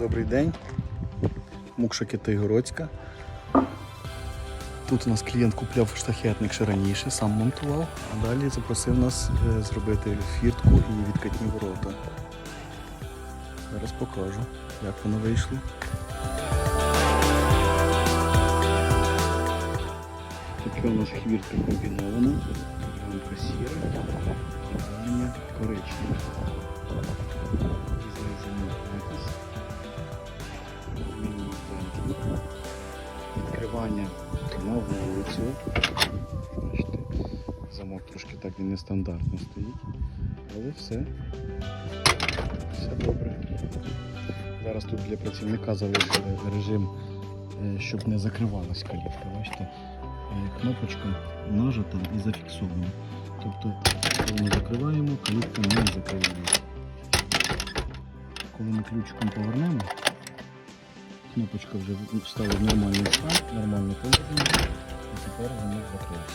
Добрий день. Мукша Китайгородська. Тут у нас клієнт купляв штахетник ще раніше, сам монтував, а далі запросив нас е, зробити фіртку і відкатні ворота. Зараз покажу, як воно вийшло. Таке у нас хвіртка комбінована, рамка сіра, кидання Відкривання на вулицю. Бачите, замок трошки так він нестандартно стоїть. Але все. Все добре. Зараз тут для працівника залишили режим, е, щоб не закривалась калітка. Бачите, е, кнопочка нажата і зафіксована. Тобто, коли ми закриваємо, калітка не закривається. Коли ми ключиком повернемо, кнопочка вже стала в нормальний стан, нормальне положення, і тепер воно закривається.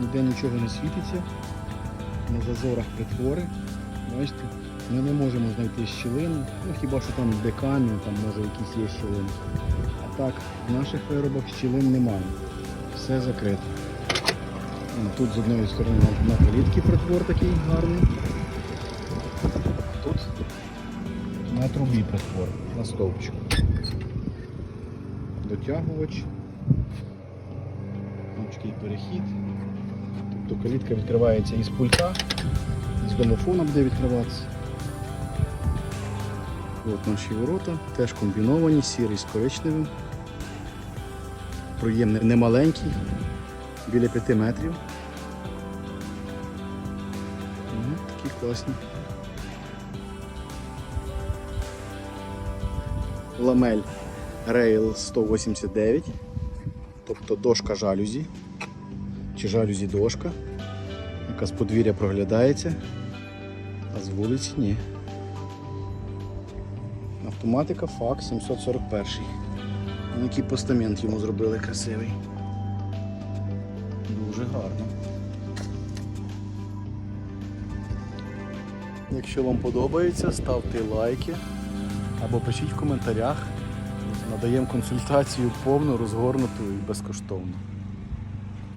Ніде нічого не світиться, на зазорах притвори. Бачите, ми не можемо знайти щілину, ну хіба що там де камінь, там може якісь є щілини. А так, в наших виробах щілин немає. Все закрито. Тут з одної сторони на калітки притвор такий гарний. Тут на трубі притвор, на стовпчику. Дотягувач. Ручкий перехід. Тобто калітка відкривається із пульта, з домофона буде відкриватися. От наші ворота, теж комбіновані, сірий з коричневим. Проєм не- немаленький, біля 5 метрів. Такі класні. Ламель Rail 189, тобто дошка жалюзі, чи жалюзі дошка, яка з подвір'я проглядається, а з вулиці ні. Автоматика FAC 741. Ну, Який постамент йому зробили красивий. Дуже гарно. Якщо вам подобається, ставте лайки або пишіть в коментарях. Надаємо консультацію повну, розгорнуту і безкоштовно.